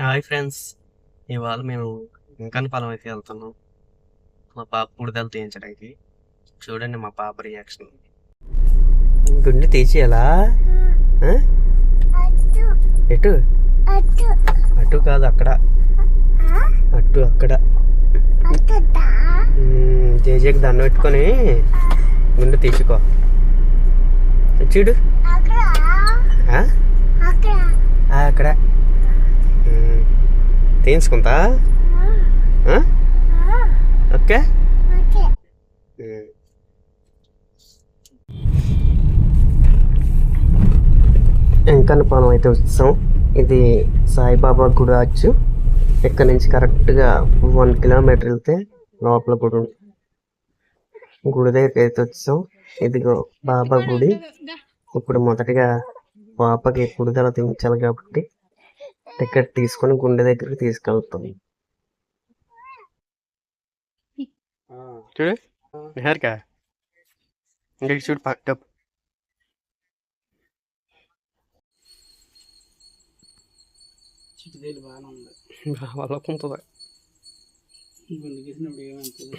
Hi friends. ఇవాళ మేము ఇంకని పొలం అయితే వెళ్తున్నాం. మా పాప బుడదలు తీయించడానికి. చూడండి మా పాప రియాక్షన్ గుండె తీసేయాలా? ఎటు? అటు కాదు అక్కడ. అటు అక్కడ. జేజేకి దండం పెట్టుకొని గుండె తీసుకో. చూడు. అక్కడ. తీయించుకుంటా ఆ? ఓకే. మ్మ్. వెంకన్న పాలెం అయితే వచ్చాం ఇది సాయిబాబా గుడి వచ్చు ఇక్కడ నుంచి కరెక్ట్గా వన్ కిలోమీటర్ వెళ్తే లోపల గుడి ఉంది. గుడి దగ్గరికి అయితే వచ్చాం ఇదిగో బాబా గుడి. ఇప్పుడు మొదటిగా పాపకి కుడిదల తీయించాలి కాబట్టి టికెట్ తీసుకొని గుండె దగ్గరికి తీసుకెళ్తాం. చూడు. హెయిర్కా ఇంకా చూడు పక్క. చిటిదేలు బాగానే ఉంది. వాళ్ళకుంటుంది. గుండె గీసినప్పుడు ఏమవుతుంది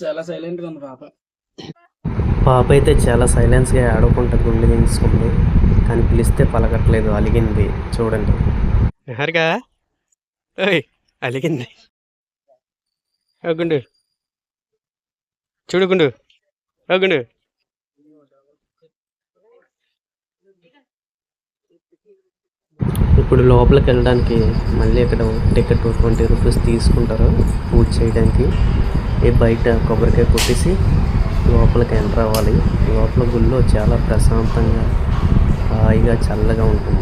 చాలా సైలెంట్గా ఉంది పాప. పాప అయితే చాలా సైలెన్స్గా ఆడుకుంటా గుండె దించుకుంది. కానీ పిలిస్తే పలకట్లేదు అలిగింది. చూడండి. హరిగా? ఓయ్ అలిగింది. ఓ గుండు? చూడు గుండు. ఓ గుండు? ఇప్పుడు లోపలికి వెళ్ళడానికి మళ్ళీ ఇక్కడ టికెట్ ట్వంటీ రూపీస్ తీసుకుంటారు పూజ చేయడానికి. ఈ బయట కొబ్బరికాయ కొట్టేసి లోపలికి ఎంటర్ అవ్వాలి. లోపల గుళ్ళో చాలా ప్రశాంతంగా హాయిగా చల్లగా ఉంటుంది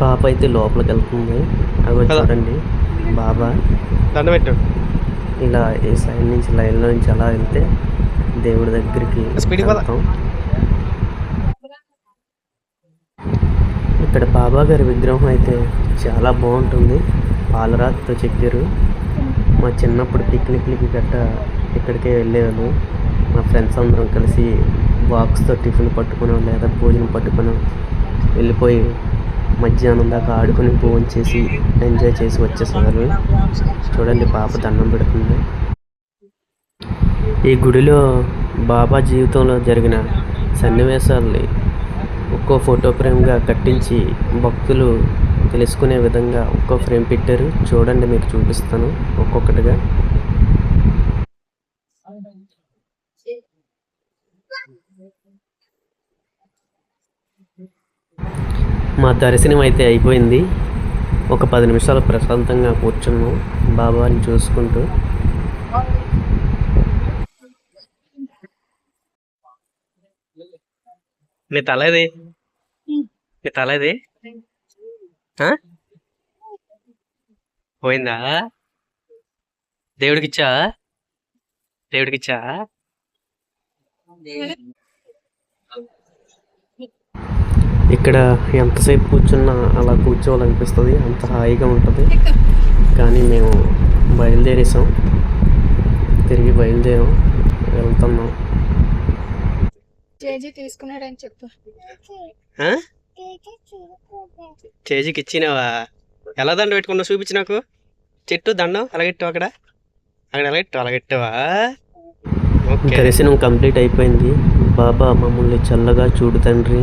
పాప అయితే లోపలికి వెళ్తుంది. అవి చూడండి. బాబా. దండ పెట్టు ఇలా ఈ సైడ్ నుంచి లైన్లో నుంచి అలా వెళ్తే దేవుడి దగ్గరికి. వెళ్తాం. ఇక్కడ బాబా గారి విగ్రహం అయితే చాలా బాగుంటుంది. పాలరాతితో చెక్కారు. మా చిన్నప్పుడు పిక్నిక్లకి గట్ట ఇక్కడికే వెళ్ళేవాళ్ళు. మా ఫ్రెండ్స్ అందరం కలిసి బాక్స్తో టిఫిన్ పట్టుకుని లేదా భోజనం పట్టుకుని వెళ్ళిపోయి మధ్యాహ్నం దాకా ఆడుకుని భోజనం చేసి ఎంజాయ్ చేసి వచ్చేసారు చూడండి పాప దండం పెడుతుంది. ఈ గుడిలో బాబా జీవితంలో జరిగిన సన్నివేశాలని ఒక్కో ఫోటో ఫ్రేమ్గా కట్టించి భక్తులు తెలుసుకునే విధంగా ఒక్కో ఫ్రేమ్ పెట్టారు. చూడండి మీకు చూపిస్తాను ఒక్కొక్కటిగా. మా దర్శనం అయితే అయిపోయింది. ఒక పది నిమిషాలు ప్రశాంతంగా కూర్చున్నాం బాబాని చూసుకుంటూ. నీ తలది ఇది నీ తల ఇది ఆ? పోయిందా? దేవుడికి ఇచ్చా దేవుడికి ఇచ్చా ఇక్కడ ఎంతసేపు కూర్చున్నా అలా కూర్చోవాలనిపిస్తుంది. అంత హాయిగా ఉంటుంది. కానీ మేము బయలుదేరేసాం. తిరిగి బయలుదేరాం. వెళ్తున్నాం. జేజీ తీసుకున్నాడని చెప్పు? చేజికి ఇచ్చినావా? ఎలా దండ పెట్టుకున్నావు? చూపించి నాకు. చెట్టు దండం అలాగెట్టావు అక్కడ? అక్కడ అలాగెట్టావు అలాగెట్టావా? దర్శనం కంప్లీట్ అయిపోయింది. బాబా మమ్మల్ని చల్లగా చూడు తండ్రి.